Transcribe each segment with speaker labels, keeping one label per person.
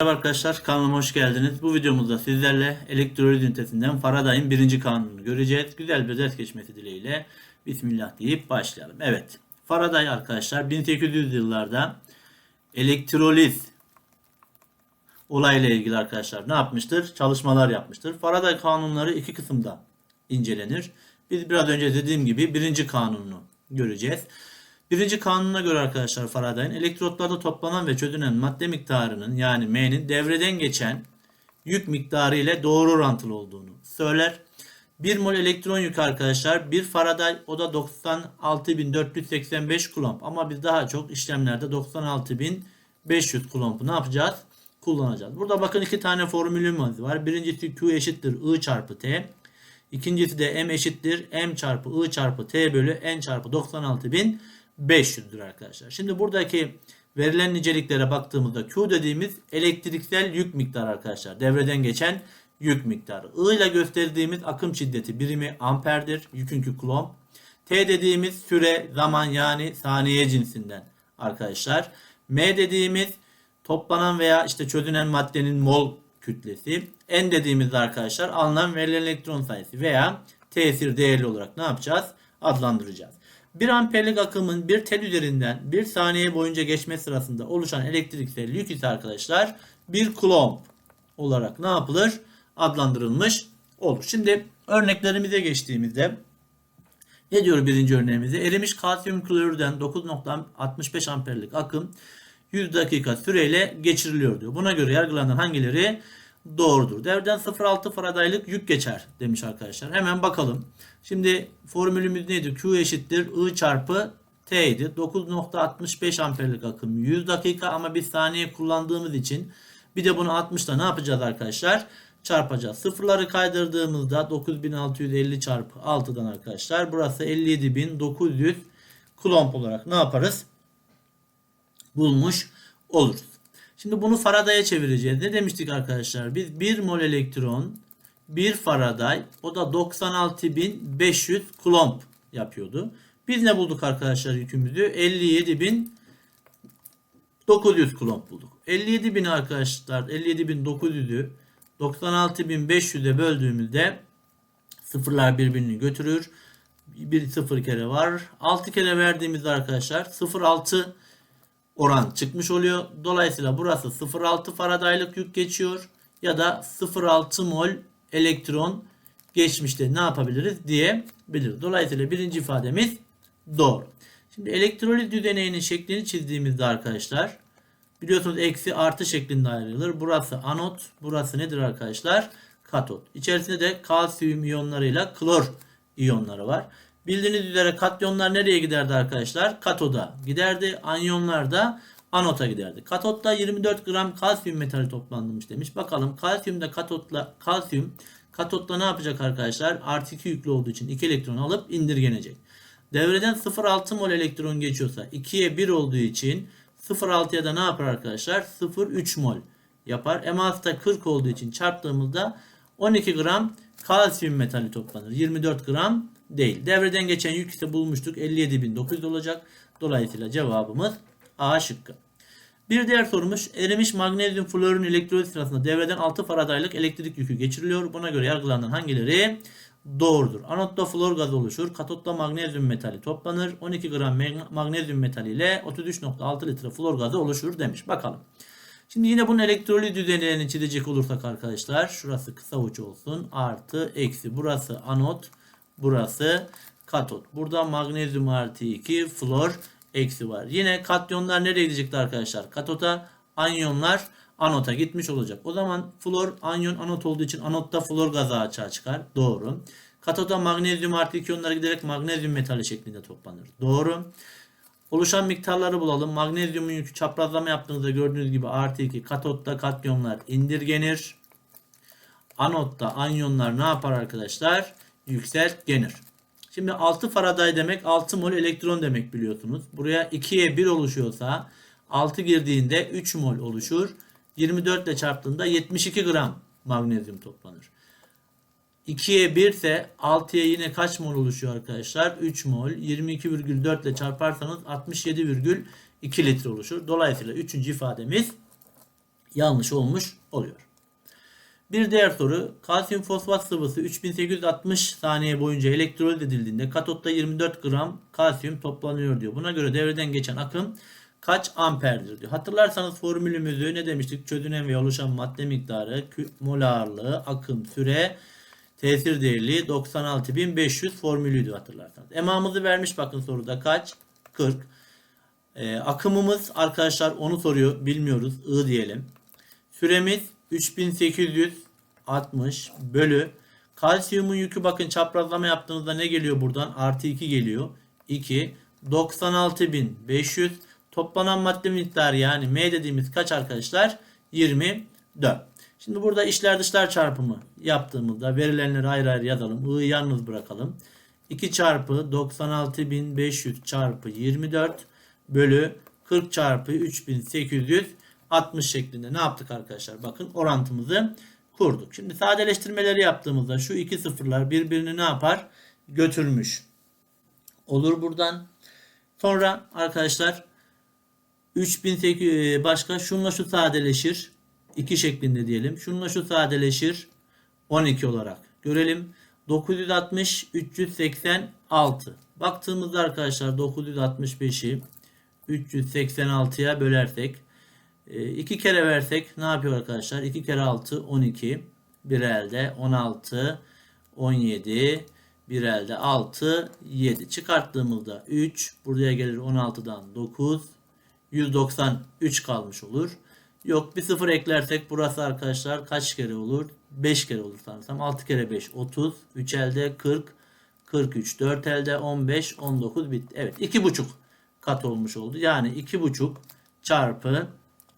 Speaker 1: Merhaba arkadaşlar kanalıma hoş geldiniz. Bu videomuzda sizlerle elektrolit ünitesinden Faraday'ın birinci kanununu göreceğiz. Güzel bir ders geçmesi dileğiyle Bismillah deyip başlayalım. Evet Faraday arkadaşlar 1800 yıllarda elektrolit olayla ilgili arkadaşlar ne yapmıştır? Çalışmalar yapmıştır. Faraday kanunları iki kısımda incelenir. Biz biraz önce dediğim gibi birinci kanununu göreceğiz. Birinci kanuna göre arkadaşlar Faraday'ın elektrotlarda toplanan ve çözünen madde miktarının yani M'nin devreden geçen yük miktarı ile doğru orantılı olduğunu söyler. 1 mol elektron yükü arkadaşlar 1 Faraday o da 96.485 kulomb ama biz daha çok işlemlerde 96.500 kulombu ne yapacağız? Kullanacağız. Burada bakın iki tane formülümüz var. Birincisi Q eşittir I çarpı T. İkincisi de M eşittir M çarpı I çarpı T bölü N çarpı 96.500'dür arkadaşlar. Şimdi buradaki verilen niceliklere baktığımızda Q dediğimiz elektriksel yük miktarı arkadaşlar. Devreden geçen yük miktarı. I ile gösterdiğimiz akım şiddeti birimi amperdir. Yükünkü kulomb. T dediğimiz süre, zaman yani saniye cinsinden arkadaşlar. M dediğimiz toplanan veya işte çözünen maddenin mol kütlesi. N dediğimizde arkadaşlar alınan verilen elektron sayısı veya tesir değerli olarak ne yapacağız? Adlandıracağız. 1 amperlik akımın bir tel üzerinden 1 saniye boyunca geçme sırasında oluşan elektriksel yük ise arkadaşlar bir kulomb olarak ne yapılır? Adlandırılmış olur. Şimdi örneklerimize geçtiğimizde ne diyor birinci örneğimizde? Erimiş kalsiyum klorürden 9.65 amperlik akım 100 dakika süreyle geçiriliyor diyor. Buna göre yargılanan hangileri doğrudur? Devreden 0.6 faradaylık yük geçer demiş arkadaşlar. Hemen bakalım. Şimdi formülümüz neydi? Q eşittir I çarpı T idi. 9.65 amperlik akım 100 dakika ama bir saniye kullandığımız için bir de bunu 60'da ne yapacağız arkadaşlar? Çarpacağız. Sıfırları kaydırdığımızda 9650 çarpı 6'dan arkadaşlar burası 57900 kulomb olarak ne yaparız? bulmuş oluruz. Şimdi bunu Faraday'a çevireceğiz. Ne demiştik arkadaşlar? Biz 1 mol elektron 1 Faraday o da 96.500 kulomb yapıyordu. Biz ne bulduk arkadaşlar yükümüzü? 57.900 kulomb bulduk. 57.000 arkadaşlar 57.900'ü 96.500'e böldüğümüzde sıfırlar birbirini götürür. Bir sıfır kere var. 6 kere verdiğimizde arkadaşlar 0.6 oran çıkmış oluyor. Dolayısıyla burası 0.6 faradaylık yük geçiyor ya da 0.6 mol elektron geçmişte ne yapabiliriz diyebiliriz. Dolayısıyla birinci ifademiz doğru. Şimdi elektrolit düzeneyinin şeklini çizdiğimizde arkadaşlar biliyorsunuz eksi artı şeklinde ayrılır. Burası anot, burası nedir arkadaşlar? Katot. İçerisinde de kalsiyum iyonlarıyla klor iyonları var. Bildiğiniz üzere katyonlar nereye giderdi arkadaşlar? Katoda giderdi. Anyonlar da anota giderdi. Katotta 24 gram kalsiyum metali toplanmış demiş. Bakalım kalsiyumda katotla kalsiyum katotta ne yapacak arkadaşlar? Artı 2 yüklü olduğu için 2 elektron alıp indirgenecek. Devreden 0.6 mol elektron geçiyorsa 2'ye 1 olduğu için 0.6'ya da ne yapar arkadaşlar? 0.3 mol yapar. Eması da 40 olduğu için çarptığımızda 12 gram kalsiyum metali toplanır. 24 gram değil. Devreden geçen yük ise bulmuştuk. 57.900 olacak. Dolayısıyla cevabımız A şıkkı. Bir diğer sorumuz erimiş magnezyum florun elektrolit sırasında devreden 6 faradaylık elektrik yükü geçiriliyor. Buna göre yargılanan hangileri doğrudur? Anotta flor gazı oluşur. Katotta magnezyum metali toplanır. 12 gram magnezyum metali ile 33.6 litre flor gazı oluşur demiş. Bakalım. Şimdi yine bunun elektrolit düzenlerini çizecek olursak arkadaşlar şurası kısa uç olsun. Artı eksi. Burası anot. Burası katot. Burada magnezyum artı 2 flor eksi var. Yine katyonlar nereye gidecekti arkadaşlar? Katota anyonlar anota gitmiş olacak. O zaman flor anyon anot olduğu için anotta flor gazı açığa çıkar. Doğru. Katota magnezyum artı 2 iyonlara giderek magnezyum metali şeklinde toplanır. Doğru. Oluşan miktarları bulalım. Magnezyumun yükü çaprazlama yaptığınızda gördüğünüz gibi artı 2 katotta katyonlar indirgenir. Anotta anyonlar ne yapar arkadaşlar? Yükseltgenir. Şimdi 6 Faraday demek 6 mol elektron demek biliyorsunuz. Buraya 2'ye 1 oluşuyorsa 6 girdiğinde 3 mol oluşur. 24 ile çarptığında 72 gram magnezyum toplanır. 2'ye 1 ise 6'ya yine kaç mol oluşuyor arkadaşlar? 3 mol. 22,4 ile çarparsanız 67,2 litre oluşur. Dolayısıyla 3. ifademiz yanlış olmuş oluyor. Bir diğer soru. Kalsiyum fosfat sıvısı 3860 saniye boyunca elektroliz edildiğinde katotta 24 gram kalsiyum toplanıyor diyor. Buna göre devreden geçen akım kaç amperdir diyor. Hatırlarsanız formülümüzü ne demiştik? Çözünen ve oluşan madde miktarı, mol ağırlığı, akım, süre, tesir değerliği 96500 formülüydü hatırlarsanız. Emamızı vermiş bakın soruda kaç? 40. Ee, akımımız arkadaşlar onu soruyor. Bilmiyoruz. I diyelim. Süremiz 3860 bölü kalsiyumun yükü bakın çaprazlama yaptığınızda ne geliyor buradan? Artı 2 geliyor. 2 96500 toplanan madde miktarı yani M dediğimiz kaç arkadaşlar? 24. Şimdi burada işler dışlar çarpımı yaptığımızda verilenleri ayrı ayrı yazalım. I'yı yalnız bırakalım. 2 çarpı 96500 çarpı 24 bölü 40 çarpı 3860 şeklinde ne yaptık arkadaşlar? Bakın orantımızı kurduk. Şimdi sadeleştirmeleri yaptığımızda şu iki sıfırlar birbirini ne yapar? Götürmüş. Olur buradan. Sonra arkadaşlar 3800 başka şunla şu sadeleşir. 2 şeklinde diyelim. Şunla şu sadeleşir. 12 olarak görelim. 960 386. Baktığımızda arkadaşlar 965'i 386'ya bölersek 2 kere versek ne yapıyor arkadaşlar? 2 kere 6 12. Bir elde 16 17 bir elde 6 7 çıkarttığımızda 3 buraya gelir 16'dan 9 193 kalmış olur. Yok bir sıfır eklersek burası arkadaşlar kaç kere olur? 5 kere olur sanırsam. 6 kere 5 30. 3 elde 40. 43. 4 elde 15. 19 bitti. Evet 2,5 kat olmuş oldu. Yani 2,5 çarpı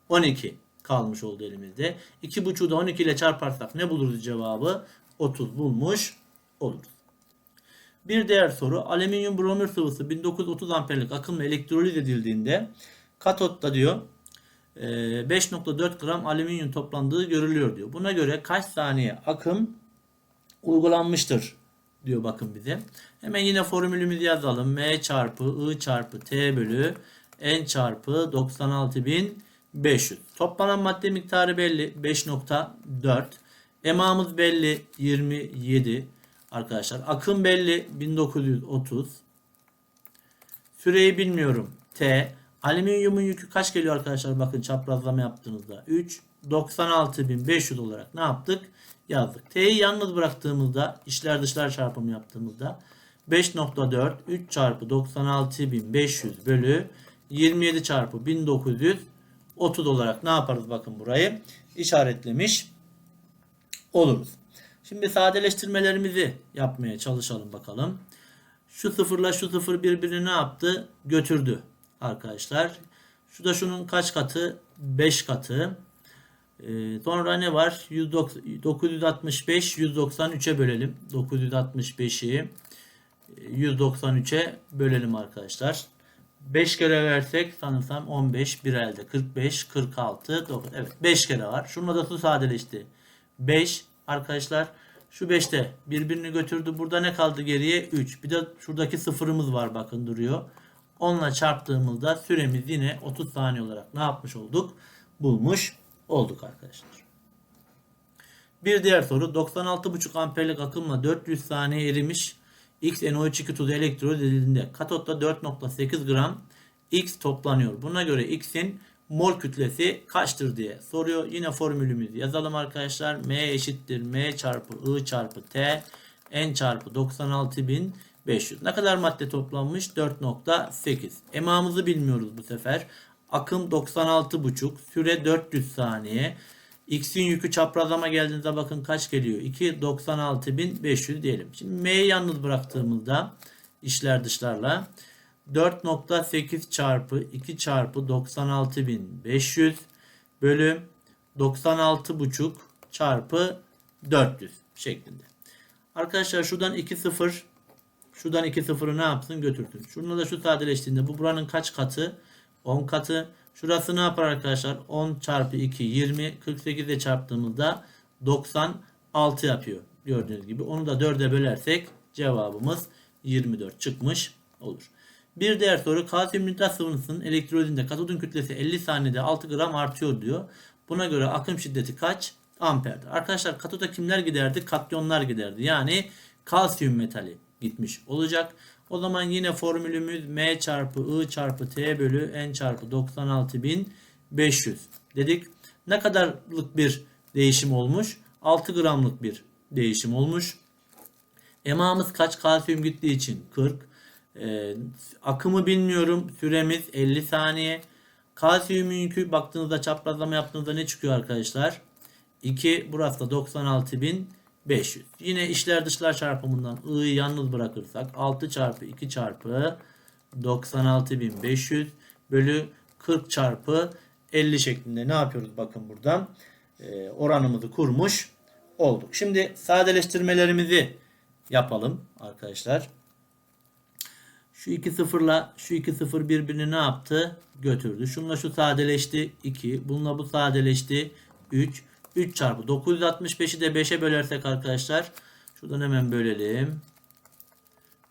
Speaker 1: 12 kalmış oldu elimizde. 2,5'u da 12 ile çarparsak ne buluruz cevabı? 30 bulmuş oluruz. Bir diğer soru. Alüminyum bromür sıvısı 1930 amperlik akımla elektroliz edildiğinde katotta diyor 5.4 gram alüminyum toplandığı görülüyor diyor. Buna göre kaç saniye akım uygulanmıştır diyor bakın bize. Hemen yine formülümüzü yazalım. M çarpı I çarpı T bölü N çarpı 96500. Toplanan madde miktarı belli. 5.4. Emamız belli. 27 arkadaşlar. Akım belli. 1930. Süreyi bilmiyorum. T. Alüminyumun yükü kaç geliyor arkadaşlar? Bakın çaprazlama yaptığınızda 3 96.500 olarak ne yaptık? Yazdık. T'yi yalnız bıraktığımızda işler dışlar çarpımı yaptığımızda 5.4 3 çarpı 96.500 bölü 27 çarpı 1930 olarak ne yaparız? Bakın burayı işaretlemiş oluruz. Şimdi sadeleştirmelerimizi yapmaya çalışalım bakalım. Şu sıfırla şu sıfır birbirini ne yaptı? Götürdü arkadaşlar. Şu da şunun kaç katı? 5 katı. Ee, sonra ne var? 965 193'e bölelim. 965'i 193'e bölelim arkadaşlar. 5 kere versek sanırsam 15 bir elde 45 46 9 evet 5 kere var. Şununla da sadeleşti. 5 arkadaşlar şu 5'te birbirini götürdü. Burada ne kaldı geriye? 3. Bir de şuradaki sıfırımız var bakın duruyor. Onunla çarptığımızda süremiz yine 30 saniye olarak ne yapmış olduk? Bulmuş olduk arkadaşlar. Bir diğer soru 96,5 amperlik akımla 400 saniye erimiş X NO2 tuzu elektroliz edildiğinde katotta 4.8 gram X toplanıyor. Buna göre X'in mol kütlesi kaçtır diye soruyor. Yine formülümüzü yazalım arkadaşlar. M eşittir M çarpı I çarpı T N çarpı 96.500. Ne kadar madde toplanmış? 4.8. Emamızı bilmiyoruz bu sefer. Akım 96.5. Süre 400 saniye. X'in yükü çaprazlama geldiğinde bakın kaç geliyor? 2 96.500 diyelim. Şimdi M'yi yalnız bıraktığımızda işler dışlarla 4.8 çarpı 2 çarpı 96.500 bölü 96.5 çarpı 400 şeklinde. Arkadaşlar şuradan 2 0 şuradan 2 0'ı ne yapsın götürsün. Şununla da şu sadeleştiğinde bu buranın kaç katı? 10 katı. Şurası ne yapar arkadaşlar? 10 çarpı 2 20 48 ile çarptığımızda 96 yapıyor. Gördüğünüz gibi. Onu da 4'e bölersek cevabımız 24 çıkmış olur. Bir diğer soru kalsiyum nitrat sıvısının elektrolizinde katodun kütlesi 50 saniyede 6 gram artıyor diyor. Buna göre akım şiddeti kaç? Amperdir. Arkadaşlar katoda kimler giderdi? Katyonlar giderdi. Yani kalsiyum metali gitmiş olacak. O zaman yine formülümüz M çarpı I çarpı T bölü N çarpı 96500 dedik. Ne kadarlık bir değişim olmuş? 6 gramlık bir değişim olmuş. EMA'mız kaç kalsiyum gittiği için 40. Ee, akımı bilmiyorum. Süremiz 50 saniye. Kalsiyumun yükü baktığınızda çaprazlama yaptığınızda ne çıkıyor arkadaşlar? 2 burası da 96500. Yine işler dışlar çarpımından i'yi yalnız bırakırsak 6 çarpı 2 çarpı 96500 bölü 40 çarpı 50 şeklinde ne yapıyoruz bakın buradan Ee, oranımızı kurmuş olduk. Şimdi sadeleştirmelerimizi yapalım arkadaşlar. Şu iki sıfırla şu iki sıfır birbirini ne yaptı? Götürdü. Şunla şu sadeleşti 2. Bununla bu sadeleşti 3. 3 çarpı 965'i de 5'e bölersek arkadaşlar. Şuradan hemen bölelim.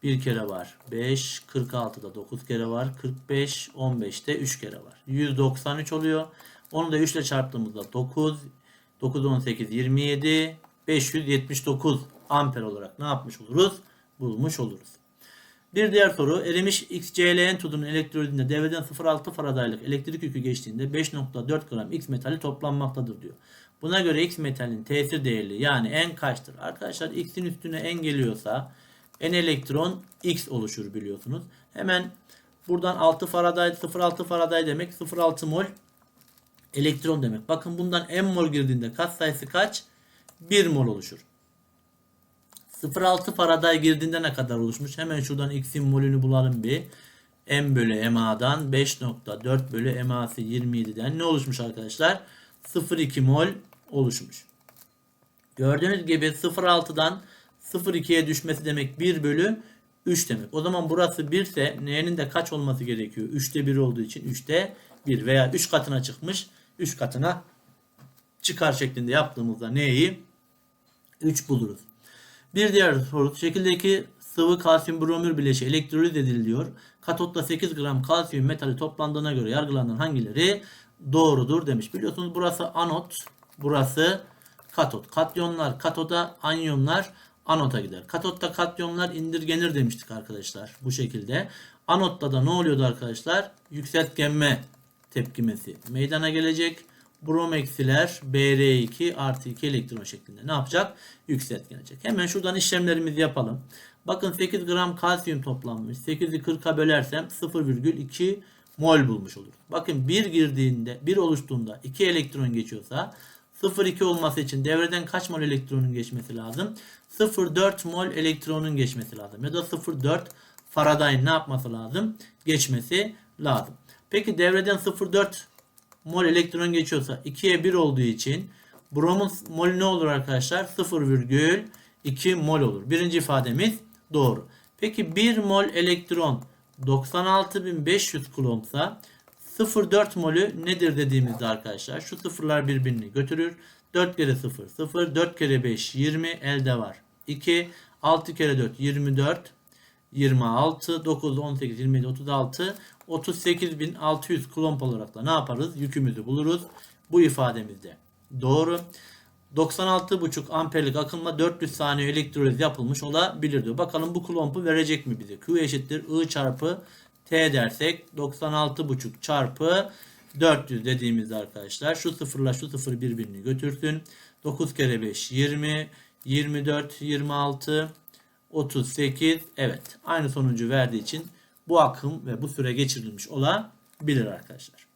Speaker 1: Bir kere var. 5. 46'da 9 kere var. 45. 15'te 3 kere var. 193 oluyor. Onu da 3 ile çarptığımızda 9. 9, 18, 27. 579 amper olarak ne yapmış oluruz? Bulmuş oluruz. Bir diğer soru erimiş XClN tuzunun elektrolitinde devreden 0.6 faradaylık elektrik yükü geçtiğinde 5.4 gram X metali toplanmaktadır diyor. Buna göre X metalin tesir değerli yani N kaçtır? Arkadaşlar X'in üstüne N geliyorsa N elektron X oluşur biliyorsunuz. Hemen buradan 6 faraday 0.6 faraday demek 0.6 mol elektron demek. Bakın bundan M mol girdiğinde kat sayısı kaç? 1 mol oluşur. 0.6 Faraday girdiğinde ne kadar oluşmuş? Hemen şuradan X'in molünü bulalım bir. M bölü MA'dan 5.4 bölü MA'sı 27'den ne oluşmuş arkadaşlar? 0.2 mol oluşmuş. Gördüğünüz gibi 0.6'dan 0.2'ye düşmesi demek 1 bölü 3 demek. O zaman burası 1 ise N'nin de kaç olması gerekiyor? 3'te 1 olduğu için 3'te 1 veya 3 katına çıkmış. 3 katına çıkar şeklinde yaptığımızda neyi? 3 buluruz. Bir diğer soru şekildeki sıvı kalsiyum bromür bileşiği elektroliz ediliyor. Katotta 8 gram kalsiyum metali toplandığına göre yargılanan hangileri doğrudur demiş. Biliyorsunuz burası anot, burası katot. Katyonlar katoda, anyonlar anota gider. Katotta katyonlar indirgenir demiştik arkadaşlar bu şekilde. Anotta da ne oluyordu arkadaşlar? Yükseltgenme tepkimesi meydana gelecek. Brom eksiler Br2 artı 2 elektron şeklinde ne yapacak? Yükseltgenecek. Hemen şuradan işlemlerimizi yapalım. Bakın 8 gram kalsiyum toplanmış. 8'i 40'a bölersem 0,2 mol bulmuş olur. Bakın 1 girdiğinde 1 oluştuğunda 2 elektron geçiyorsa 0,2 olması için devreden kaç mol elektronun geçmesi lazım? 0,4 mol elektronun geçmesi lazım. Ya da 0,4 Faraday'ın ne yapması lazım? Geçmesi lazım. Peki devreden 0,4 mol elektron geçiyorsa 2'ye 1 olduğu için bromun molü ne olur arkadaşlar? 0,2 mol olur. Birinci ifademiz doğru. Peki 1 mol elektron 96500 kulomsa 0,4 molü nedir dediğimizde arkadaşlar şu sıfırlar birbirini götürür. 4 kere 0 0 4 kere 5 20 elde var. 2 6 kere 4 24 26 9 18 27 36 38.600 kulomb olarak da ne yaparız? Yükümüzü buluruz. Bu ifademizde doğru. 96,5 amperlik akımla 400 saniye elektroliz yapılmış olabilir diyor. Bakalım bu kulombu verecek mi bize? Q eşittir I çarpı T dersek 96,5 çarpı 400 dediğimizde arkadaşlar şu sıfırla şu sıfır birbirini götürsün. 9 kere 5 20 24 26 38 evet aynı sonucu verdiği için bu akım ve bu süre geçirilmiş olabilir arkadaşlar.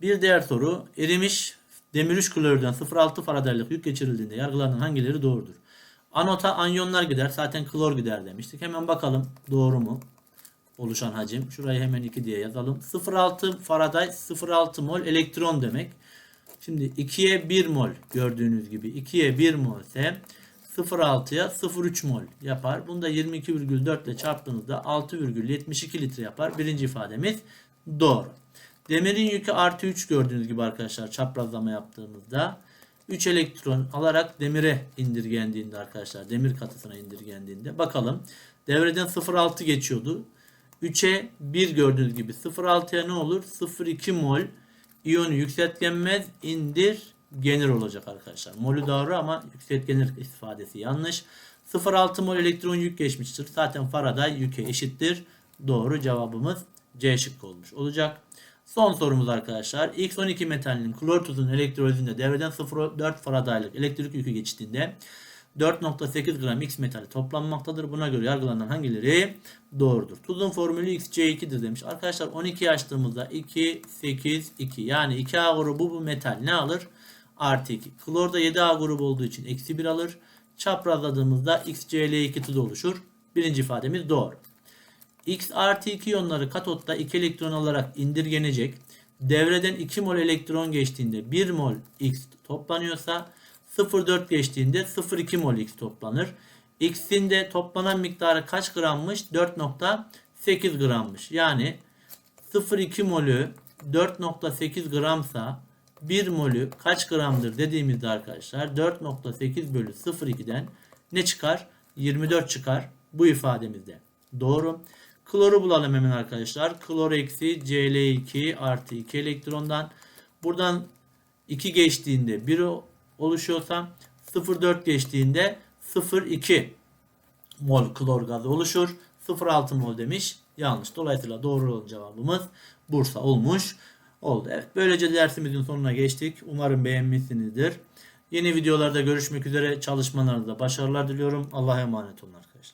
Speaker 1: Bir diğer soru erimiş demir 3 klorürden 0.6 faradaylık yük geçirildiğinde yargılanan hangileri doğrudur? Anota anyonlar gider zaten klor gider demiştik. Hemen bakalım doğru mu? Oluşan hacim. Şurayı hemen 2 diye yazalım. 0.6 faraday 0.6 mol elektron demek. Şimdi 2'ye 1 mol gördüğünüz gibi 2'ye 1 mol ise 0.6'ya 0.3 mol yapar. Bunu da 22,4 ile çarptığınızda 6,72 litre yapar. Birinci ifademiz doğru. Demirin yükü artı 3 gördüğünüz gibi arkadaşlar çaprazlama yaptığımızda 3 elektron alarak demire indirgendiğinde arkadaşlar demir katısına indirgendiğinde bakalım devreden 0.6 geçiyordu. 3'e 1 gördüğünüz gibi 0.6'ya ne olur? 0.2 mol İyonu yükseltgenmez indirgenir olacak arkadaşlar. Molü doğru ama yükseltgenir ifadesi yanlış. 0,6 mol elektron yük geçmiştir. Zaten Faraday yüke eşittir. Doğru cevabımız C şıkkı olmuş olacak. Son sorumuz arkadaşlar. X12 metalinin klor tuzunun elektrolizinde devreden 0,4 Faradaylık elektrik yükü geçtiğinde 4.8 gram X metali toplanmaktadır. Buna göre yargılanan hangileri doğrudur? Tuzun formülü XC2'dir demiş. Arkadaşlar 12 açtığımızda 2, 8, 2. Yani 2A grubu bu metal ne alır? Artı 2. Klorda 7A grubu olduğu için eksi 1 alır. Çaprazladığımızda XCl2 tuz oluşur. Birinci ifademiz doğru. X artı 2 iyonları katotta 2 elektron alarak indirgenecek. Devreden 2 mol elektron geçtiğinde 1 mol X toplanıyorsa 0,4 geçtiğinde 0,2 mol X toplanır. X'in de toplanan miktarı kaç grammış? 4.8 grammış. Yani 0,2 molü 4.8 gramsa 1 molü kaç gramdır dediğimizde arkadaşlar 4.8 bölü 0,2'den ne çıkar? 24 çıkar bu ifademizde. Doğru. Kloru bulalım hemen arkadaşlar. Klor eksi Cl2 artı 2 elektrondan. Buradan 2 geçtiğinde 1 oluşuyorsa 0,4 geçtiğinde 0,2 mol klor gazı oluşur. 0,6 mol demiş. Yanlış. Dolayısıyla doğru olan cevabımız Bursa olmuş oldu. Evet böylece dersimizin sonuna geçtik. Umarım beğenmişsinizdir. Yeni videolarda görüşmek üzere. Çalışmalarınızda başarılar diliyorum. Allah'a emanet olun arkadaşlar.